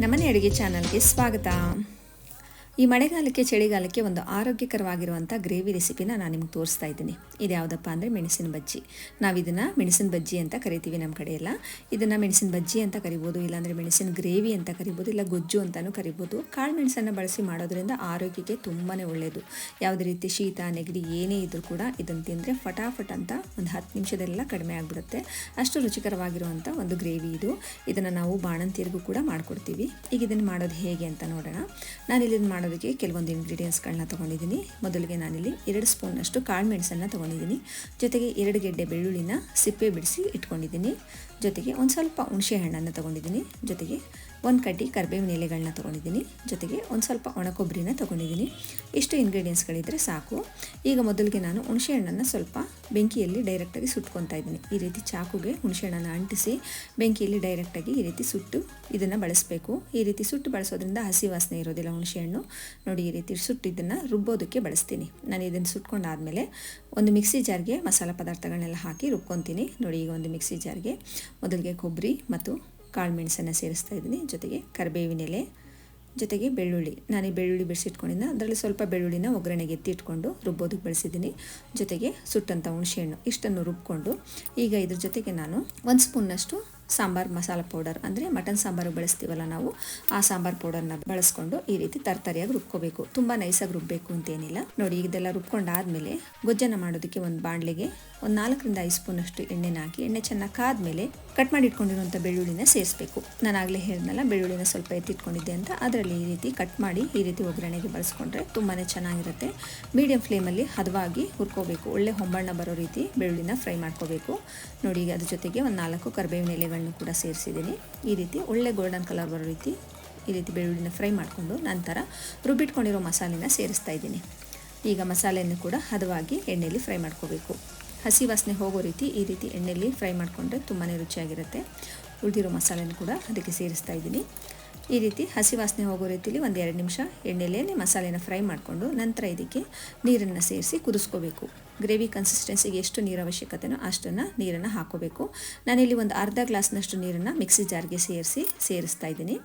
ನಮ್ಮನೆ ಅಡುಗೆ ಚಾನಲ್ಗೆ ಸ್ವಾಗತ. ಈ ಮಳೆಗಾಲಕ್ಕೆ, ಚಳಿಗಾಲಕ್ಕೆ ಒಂದು ಆರೋಗ್ಯಕರವಾಗಿರುವಂಥ ಗ್ರೇವಿ ರೆಸಿಪಿನ ನಾನು ನಿಮ್ಗೆ ತೋರಿಸ್ತಾ ಇದ್ದೀನಿ. ಇದು ಯಾವುದಪ್ಪ ಅಂದರೆ ಮೆಣಸಿನ ಬಜ್ಜಿ. ನಾವು ಇದನ್ನು ಮೆಣಸಿನ ಬಜ್ಜಿ ಅಂತ ಕರಿತೀವಿ ನಮ್ಮ ಕಡೆ ಎಲ್ಲ ಇದನ್ನು ಮೆಣಸಿನ ಬಜ್ಜಿ ಅಂತ ಕರಿಬೋದು, ಇಲ್ಲಾಂದರೆ ಮೆಣಸಿನ ಗ್ರೇವಿ ಅಂತ ಕರಿಬೋದು, ಇಲ್ಲ ಗೊಜ್ಜು ಅಂತಲೂ ಕರಿಬೋದು. ಕಾಳು ಮೆಣಸನ್ನು ಬಳಸಿ ಮಾಡೋದ್ರಿಂದ ಆರೋಗ್ಯಕ್ಕೆ ತುಂಬಾ ಒಳ್ಳೆಯದು ಯಾವುದೇ ರೀತಿ ಶೀತ, ನೆಗಡಿ ಏನೇ ಇದ್ದರೂ ಕೂಡ ಇದನ್ನು ತಿಂದರೆ ಫಟಾಫಟ್ ಅಂತ ಒಂದು ಹತ್ತು ನಿಮಿಷದಲ್ಲೆಲ್ಲ ಕಡಿಮೆ ಆಗಿಬಿಡುತ್ತೆ. ಅಷ್ಟು ರುಚಿಕರವಾಗಿರುವಂಥ ಒಂದು ಗ್ರೇವಿ ಇದು. ಇದನ್ನು ನಾವು ಬಾಣಂತಿಯರಿಗೂ ಕೂಡ ಮಾಡಿಕೊಡ್ತೀವಿ. ಈಗ ಇದನ್ನು ಮಾಡೋದು ಹೇಗೆ ಅಂತ ನೋಡೋಣ. ನಾನು ಇದನ್ನು ಮಾಡೋದಕ್ಕೆ ಕೆಲವೊಂದು ಇಂಗ್ರೀಡಿಯೆಂಟ್ಸ್ಗಳನ್ನ ತೊಗೊಂಡಿದ್ದೀನಿ. ಮೊದಲಿಗೆ ನಾನಿಲ್ಲಿ ಎರಡು ಸ್ಪೂನಷ್ಟು ಕಾಳು ಮೆಣಸನ್ನು ತೊಗೊಂಡಿದ್ದೀನಿ. ಜೊತೆಗೆ ಎರಡು ಗೆಡ್ಡೆ ಬೆಳ್ಳುಳ್ಳಿನ ಸಿಪ್ಪೆ ಬಿಡಿಸಿ ಇಟ್ಕೊಂಡಿದ್ದೀನಿ. ಜೊತೆಗೆ ಒಂದು ಸ್ವಲ್ಪ ಹುಣಸೆ ಹಣ್ಣನ್ನು ತೊಗೊಂಡಿದ್ದೀನಿ. ಜೊತೆಗೆ ಒಂದು ಕಡ್ಡಿ ಕರಿಬೇವಿನ ಎಲೆಗಳನ್ನ ತೊಗೊಂಡಿದ್ದೀನಿ. ಜೊತೆಗೆ ಒಂದು ಸ್ವಲ್ಪ ಒಣ ಕೊಬ್ಬರಿನ ತೊಗೊಂಡಿದ್ದೀನಿ. ಇಷ್ಟು ಇಂಗ್ರೀಡಿಯೆಂಟ್ಸ್ಗಳಿದ್ದರೆ ಸಾಕು. ಈಗ ಮೊದಲಿಗೆ ನಾನು ಹುಣಸೆ ಹಣ್ಣನ್ನು ಸ್ವಲ್ಪ ಬೆಂಕಿಯಲ್ಲಿ ಡೈರೆಕ್ಟಾಗಿ ಸುಟ್ಕೊತಾ ಇದ್ದೀನಿ. ಈ ರೀತಿ ಚಾಕುಗೆ ಹುಣಸೆ ಹಣ್ಣನ್ನು ಅಂಟಿಸಿ ಬೆಂಕಿಯಲ್ಲಿ ಡೈರೆಕ್ಟಾಗಿ ಈ ರೀತಿ ಸುಟ್ಟು ಇದನ್ನು ಬಳಸಬೇಕು. ಈ ರೀತಿ ಸುಟ್ಟು ಬಳಸೋದ್ರಿಂದ ಹಸಿ ವಾಸನೆ ಇರೋದಿಲ್ಲ ಹುಣಸೆ ಹಣ್ಣು. ನೋಡಿ ಈ ರೀತಿ ಸುಟ್ಟು ಇದನ್ನು ರುಬ್ಬೋದಕ್ಕೆ ಬಳಸ್ತೀನಿ. ನಾನು ಇದನ್ನು ಸುಟ್ಕೊಂಡಾದಮೇಲೆ ಒಂದು ಮಿಕ್ಸಿ ಜಾರ್ಗೆ ಮಸಾಲೆ ಪದಾರ್ಥಗಳನ್ನೆಲ್ಲ ಹಾಕಿ ರುಬ್ಕೊತೀನಿ. ನೋಡಿ ಈಗ ಒಂದು ಮಿಕ್ಸಿ ಜಾರ್ಗೆ ಮೊದಲಿಗೆ ಕೊಬ್ಬರಿ ಮತ್ತು ಕಾಳು ಮೆಣಸನ್ನು ಸೇರಿಸ್ತಾ ಇದ್ದೀನಿ. ಜೊತೆಗೆ ಕರಿಬೇವಿನ ಎಲೆ, ಜೊತೆಗೆ ಬೆಳ್ಳುಳ್ಳಿ. ನಾನು ಈ ಬೆಳ್ಳುಳ್ಳಿ ಬಿಡಿಸಿಟ್ಕೊಂಡಿದ್ದ ಅದರಲ್ಲಿ ಸ್ವಲ್ಪ ಬೆಳ್ಳುಳ್ಳಿನ ಒಗ್ಗರಣೆಗೆ ಎತ್ತಿಟ್ಕೊಂಡು ರುಬ್ಬೋದಕ್ಕೆ ಬಳಸಿದ್ದೀನಿ. ಜೊತೆಗೆ ಸುಟ್ಟಂಥ ಹುಣಸೆಹಣ್ಣು. ಇಷ್ಟನ್ನು ರುಬ್ಕೊಂಡು ಈಗ ಇದ್ರ ಜೊತೆಗೆ ನಾನು ಒಂದು ಸ್ಪೂನ್ನಷ್ಟು ಸಾಂಬಾರು ಮಸಾಲ ಪೌಡರ್. ಅಂದರೆ ಮಟನ್ ಸಾಂಬಾರು ಬಳಸ್ತೀವಲ್ಲ ನಾವು, ಆ ಸಾಂಬಾರು ಪೌಡರ್ನ ಬಳಸ್ಕೊಂಡು ಈ ರೀತಿ ತರ್ತರಿಯಾಗಿ ರುಬ್ಕೋಬೇಕು. ತುಂಬ ನೈಸಾಗಿ ರುಬ್ಬಬೇಕು ಅಂತೇನಿಲ್ಲ. ನೋಡಿ, ಇದೆಲ್ಲ ರುಬ್ಕೊಂಡಾದಮೇಲೆ ಗೊಜ್ಜನ್ನು ಮಾಡೋದಕ್ಕೆ ಒಂದು ಬಾಣಲೆಗೆ ಒಂದು ನಾಲ್ಕರಿಂದ ಐದು ಸ್ಪೂನಷ್ಟು ಎಣ್ಣೆನ ಹಾಕಿ, ಎಣ್ಣೆ ಚೆನ್ನಾಗಿ ಕಾದ್ಮೇಲೆ ಕಟ್ ಮಾಡಿ ಇಟ್ಕೊಂಡಿರುವಂಥ ಬೆಳ್ಳುಳ್ಳಿನ ಸೇರಿಸಬೇಕು. ನಾನು ಆಗಲೇ ಹೇಳಿದ್ನಲ್ಲ, ಬೆಳ್ಳುಳ್ಳಿನ ಸ್ವಲ್ಪ ಎತ್ತಿಟ್ಕೊಂಡಿದ್ದೆ ಅಂತ. ಅದರಲ್ಲಿ ಈ ರೀತಿ ಕಟ್ ಮಾಡಿ ಈ ರೀತಿ ಒಗ್ಗರಣೆಗೆ ಬಳಸ್ಕೊಂಡ್ರೆ ತುಂಬಾ ಚೆನ್ನಾಗಿರುತ್ತೆ. ಮೀಡಿಯಂ ಫ್ಲೇಮಲ್ಲಿ ಹದವಾಗಿ ಹುರ್ಕೋಬೇಕು. ಒಳ್ಳೆ ಹೊಂಬಣ್ಣ ಬರೋ ರೀತಿ ಬೆಳ್ಳುಳ್ಳಿನ ಫ್ರೈ ಮಾಡ್ಕೋಬೇಕು. ನೋಡಿ, ಈಗ ಅದ್ರ ಜೊತೆಗೆ ಒಂದು ನಾಲ್ಕು ಕರಿಬೇವಿನ ಎಲೆಗಳನ್ನು ಕೂಡ ಸೇರಿಸಿದ್ದೀನಿ. ಈ ರೀತಿ ಒಳ್ಳೆ ಗೋಲ್ಡನ್ ಕಲರ್ ಬರೋ ರೀತಿ ಈ ರೀತಿ ಬೆಳ್ಳುಳ್ಳಿನ ಫ್ರೈ ಮಾಡಿಕೊಂಡು ನಂತರ ರುಬ್ಬಿಟ್ಕೊಂಡಿರೋ ಮಸಾಲೆನ ಸೇರಿಸ್ತಾ ಇದ್ದೀನಿ. ಈಗ ಮಸಾಲೆಯನ್ನು ಕೂಡ ಹದವಾಗಿ ಎಣ್ಣೆಯಲ್ಲಿ ಫ್ರೈ ಮಾಡ್ಕೋಬೇಕು. ಹಸಿ ವಾಸನೆ ಹೋಗೋ ರೀತಿ ಈ ರೀತಿ ಎಣ್ಣೆಯಲ್ಲಿ ಫ್ರೈ ಮಾಡಿಕೊಂಡ್ರೆ ತುಂಬಾ ರುಚಿಯಾಗಿರುತ್ತೆ. ಉಳಿದಿರೋ ಮಸಾಲೆನೂ ಕೂಡ ಅದಕ್ಕೆ ಸೇರಿಸ್ತಾ ಇದ್ದೀನಿ. ಈ ರೀತಿ ಹಸಿ ವಾಸನೆ ಹೋಗೋ ರೀತಿಲಿ ಒಂದು ಎರಡು ನಿಮಿಷ ಎಣ್ಣೆಲೇ ಮಸಾಲೆನ ಫ್ರೈ ಮಾಡಿಕೊಂಡು ನಂತರ ಇದಕ್ಕೆ ನೀರನ್ನು ಸೇರಿಸಿ ಕುದಿಸ್ಕೋಬೇಕು. ಗ್ರೇವಿ ಕನ್ಸಿಸ್ಟೆನ್ಸಿಗೆ ಎಷ್ಟು ನೀರು ಅವಶ್ಯಕತೆನೋ ಅಷ್ಟನ್ನು ನೀರನ್ನು ಹಾಕೋಬೇಕು. ನಾನಿಲ್ಲಿ ಒಂದು ಅರ್ಧ ಗ್ಲಾಸ್ನಷ್ಟು ನೀರನ್ನು ಮಿಕ್ಸಿ ಜಾರ್ಗೆ ಸೇರಿಸಿ ಸೇರಿಸ್ತಾ ಇದ್ದೀನಿ.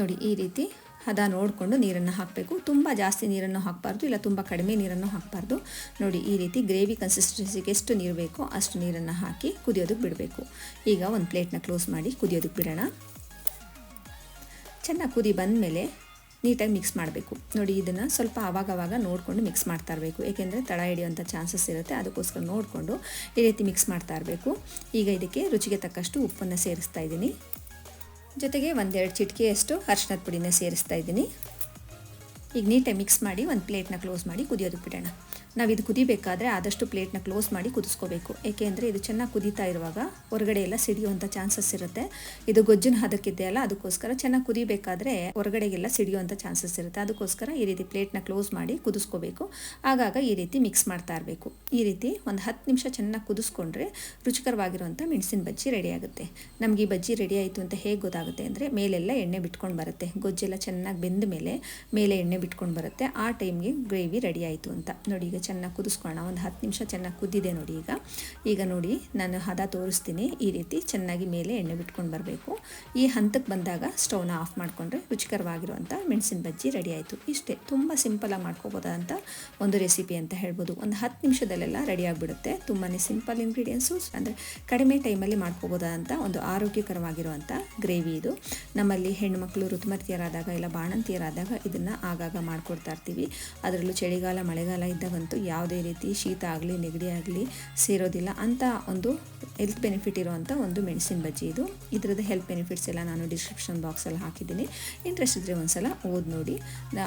ನೋಡಿ, ಈ ರೀತಿ ಹದ ನೋಡಿಕೊಂಡು ನೀರನ್ನು ಹಾಕಬೇಕು. ತುಂಬ ಜಾಸ್ತಿ ನೀರನ್ನು ಹಾಕಬಾರ್ದು, ಇಲ್ಲ ತುಂಬ ಕಡಿಮೆ ನೀರನ್ನು ಹಾಕಬಾರ್ದು. ನೋಡಿ, ಈ ರೀತಿ ಗ್ರೇವಿ ಕನ್ಸಿಸ್ಟೆನ್ಸಿಗೆ ಎಷ್ಟು ನೀರು ಬೇಕೋ ಅಷ್ಟು ನೀರನ್ನು ಹಾಕಿ ಕುದಿಯೋದಕ್ಕೆ ಬಿಡಬೇಕು. ಈಗ ಒಂದು ಪ್ಲೇಟ್ನ ಕ್ಲೋಸ್ ಮಾಡಿ ಕುದಿಯೋದಕ್ಕೆ ಬಿಡೋಣ. ಚೆನ್ನಾಗಿ ಕುದಿ ಬಂದಮೇಲೆ ನೀಟಾಗಿ ಮಿಕ್ಸ್ ಮಾಡಬೇಕು. ನೋಡಿ, ಇದನ್ನು ಸ್ವಲ್ಪ ಆವಾಗವಾಗ ನೋಡಿಕೊಂಡು ಮಿಕ್ಸ್ ಮಾಡ್ತಾ ಇರಬೇಕು. ಏಕೆಂದರೆ ತಳ ಹಿಡಿಯುವಂಥ ಚಾನ್ಸಸ್ ಇರುತ್ತೆ. ಅದಕ್ಕೋಸ್ಕರ ನೋಡಿಕೊಂಡು ಈ ರೀತಿ ಮಿಕ್ಸ್ ಮಾಡ್ತಾ ಇರಬೇಕು. ಈಗ ಇದಕ್ಕೆ ರುಚಿಗೆ ತಕ್ಕಷ್ಟು ಉಪ್ಪನ್ನು ಸೇರಿಸ್ತಾ ಇದ್ದೀನಿ. ಜೊತೆಗೆ ಒಂದೆರಡು ಚಿಟಿಕೆಯಷ್ಟು ಅರ್ಶಿನದ ಪುಡಿನ ಸೇರಿಸ್ತಾ ಇದ್ದೀನಿ. ಈಗ ನೀಟಾಗಿ ಮಿಕ್ಸ್ ಮಾಡಿ ಒಂದು ಪ್ಲೇಟ್ನ ಕ್ಲೋಸ್ ಮಾಡಿ ಕುದಿಯೋದಕ್ಕೆ ಬಿಡೋಣ. ನಾವು ಇದು ಕುದಿಬೇಕಾದ್ರೆ ಆದಷ್ಟು ಪ್ಲೇಟ್ನ ಕ್ಲೋಸ್ ಮಾಡಿ ಕುದಿಸ್ಕೋಬೇಕು. ಏಕೆಂದರೆ ಇದು ಚೆನ್ನಾಗಿ ಕುದೀತಾ ಇರುವಾಗ ಹೊರಗಡೆ ಎಲ್ಲ ಸಿಡಿಯುವಂಥ ಚಾನ್ಸಸ್ ಇರುತ್ತೆ. ಇದು ಗೊಜ್ಜಿನ ಹದಕ್ಕಿದೆಯಲ್ಲ ಅದಕ್ಕೋಸ್ಕರ ಚೆನ್ನಾಗಿ ಕುದಿಬೇಕಾದ್ರೆ ಹೊರಗಡೆಗೆಲ್ಲ ಸಿಡಿಯುವಂಥ ಚಾನ್ಸಸ್ ಇರುತ್ತೆ. ಅದಕ್ಕೋಸ್ಕರ ಈ ರೀತಿ ಪ್ಲೇಟ್ನ ಕ್ಲೋಸ್ ಮಾಡಿ ಕುದಿಸ್ಕೋಬೇಕು. ಆಗಾಗ ಈ ರೀತಿ ಮಿಕ್ಸ್ ಮಾಡ್ತಾ ಇರಬೇಕು. ಈ ರೀತಿ ಒಂದು ಹತ್ತು ನಿಮಿಷ ಚೆನ್ನಾಗಿ ಕುದಿಸ್ಕೊಂಡ್ರೆ ರುಚಿಕರವಾಗಿರುವಂಥ ಮೆಣಸಿನ ಬಜ್ಜಿ ರೆಡಿ ಆಗುತ್ತೆ ನಮಗೆ ಈ ಬಜ್ಜಿ ರೆಡಿ ಆಯಿತು ಅಂತ ಹೇಗೆ ಗೊತ್ತಾಗುತ್ತೆ ಅಂದರೆ ಮೇಲೆಲ್ಲ ಎಣ್ಣೆ ಬಿಟ್ಕೊಂಡು ಬರುತ್ತೆ. ಗೊಜ್ಜೆಲ್ಲ ಚೆನ್ನಾಗಿ ಬೆಂದ ಮೇಲೆ ಮೇಲೆ ಎಣ್ಣೆ ಬಿಟ್ಕೊಂಡು ಬರುತ್ತೆ. ಆ ಟೈಮ್ಗೆ ಗ್ರೇವಿ ರೆಡಿ ಆಯಿತು ಅಂತ. ನೋಡಿ ಈಗ ಚೆನ್ನಾಗಿ ಕುದಿಸ್ಕೊಳ್ಳೋಣ. ಒಂದು ಹತ್ತು ನಿಮಿಷ ಚೆನ್ನಾಗಿ ಕುದ್ದಿದೆ ನೋಡಿ ಈಗ. ಈಗ ನೋಡಿ ನಾನು ಹದ ತೋರಿಸ್ತೀನಿ. ಈ ರೀತಿ ಚೆನ್ನಾಗಿ ಮೇಲೆ ಎಣ್ಣೆ ಬಿಟ್ಕೊಂಡು ಬರಬೇಕು. ಈ ಹಂತಕ್ಕೆ ಬಂದಾಗ ಸ್ಟವ್ನ ಆಫ್ ಮಾಡಿಕೊಂಡ್ರೆ ರುಚಿಕರವಾಗಿರುವಂಥ ಮೆಣಸಿನ ಬಜ್ಜಿ ರೆಡಿ ಆಯಿತು. ಇಷ್ಟೇ, ತುಂಬ ಸಿಂಪಲಾಗಿ ಮಾಡ್ಕೋಬೋದಂಥ ಒಂದು ರೆಸಿಪಿ ಅಂತ ಹೇಳ್ಬೋದು. ಒಂದು ಹತ್ತು ನಿಮಿಷದಲ್ಲೆಲ್ಲ ರೆಡಿ ಆಗಿಬಿಡುತ್ತೆ. ತುಂಬಾ ಸಿಂಪಲ್ ಇಂಗ್ರೀಡಿಯೆಂಟ್ಸು, ಅಂದರೆ ಕಡಿಮೆ ಟೈಮಲ್ಲಿ ಮಾಡ್ಕೋಬೋದಾದಂಥ ಒಂದು ಆರೋಗ್ಯಕರವಾಗಿರುವಂಥ ಗ್ರೇವಿ ಇದು. ನಮ್ಮಲ್ಲಿ ಹೆಣ್ಣುಮಕ್ಕಳು ಋತುಮರ್ತಿಯರಾದಾಗ ಇಲ್ಲ ಬಾಣಂತಿಯರಾದಾಗ ಇದನ್ನು ಆಗಾಗ ಮಾಡ್ಕೊಡ್ತಾ ಇರ್ತೀವಿ. ಅದರಲ್ಲೂ ಚಳಿಗಾಲ, ಮಳೆಗಾಲ ಇದ್ದಾಗಂತೂ ಯಾವುದೇ ರೀತಿ ಶೀತ ಆಗಲಿ, ನೆಗಡಿ ಆಗಲಿ ಸೇರೋದಿಲ್ಲ ಅಂತ ಒಂದು ಹೆಲ್ತ್ ಬೆನಿಫಿಟ್ ಇರುವಂಥ ಒಂದು ಮೆಣಸಿನ ಬಜ್ಜಿ ಇದು. ಇದರದ್ದು ಹೆಲ್ತ್ ಬೆನಿಫಿಟ್ಸ್ ಎಲ್ಲ ನಾನು ಡಿಸ್ಕ್ರಿಪ್ಷನ್ ಬಾಕ್ಸಲ್ಲಿ ಹಾಕಿದ್ದೀನಿ. ಇಂಟ್ರೆಸ್ಟ್ ಇದ್ದರೆ ಒಂದ್ಸಲ ಓದಿ ನೋಡಿ.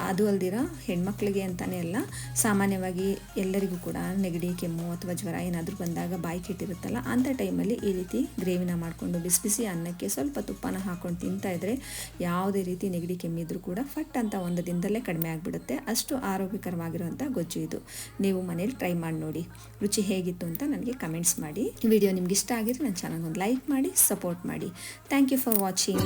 ಅದು ಅಲ್ದಿರ ಹೆಣ್ಮಕ್ಳಿಗೆ ಅಂತಲೇ ಅಲ್ಲ, ಸಾಮಾನ್ಯವಾಗಿ ಎಲ್ಲರಿಗೂ ಕೂಡ ನೆಗಡಿ, ಕೆಮ್ಮು ಅಥವಾ ಜ್ವರ ಏನಾದರೂ ಬಂದಾಗ ಬಾಯಿ ಕೆಟ್ಟಿರುತ್ತಲ್ಲ ಅಂಥ ಟೈಮಲ್ಲಿ ಈ ರೀತಿ ಗ್ರೇವಿನ ಮಾಡಿಕೊಂಡು ಬಿಸಿ ಬಿಸಿ ಅನ್ನಕ್ಕೆ ಸ್ವಲ್ಪ ತುಪ್ಪನ ಹಾಕ್ಕೊಂಡು ತಿಂತಾ ಇದ್ದರೆ ಯಾವುದೇ ರೀತಿ ನೆಗಡಿ ಕೆಮ್ಮಿದ್ರೂ ಕೂಡ ಫಟ್ ಅಂತ ಒಂದು ದಿನದಲ್ಲೇ ಕಡಿಮೆ ಆಗಿಬಿಡುತ್ತೆ. ಅಷ್ಟು ಆರೋಗ್ಯಕರವಾಗಿರುವಂಥ ಗೊಜ್ಜು ಇದು. ನೀವು ಮನೇಲಿ ಟ್ರೈ ಮಾಡಿ ನೋಡಿ. ರುಚಿ ಹೇಗಿತ್ತು ಅಂತ ನನಗೆ ಕಮೆಂಟ್ಸ್ ಮಾಡಿ. ವಿಡಿಯೋ ನಿಮ್ಗೆ ಇಷ್ಟ ಆಗಿದ್ರೆ ನನ್ನ ಒಂದು ಲೈಕ್ ಮಾಡಿ ಸಪೋರ್ಟ್ ಮಾಡಿ. Thank you for watching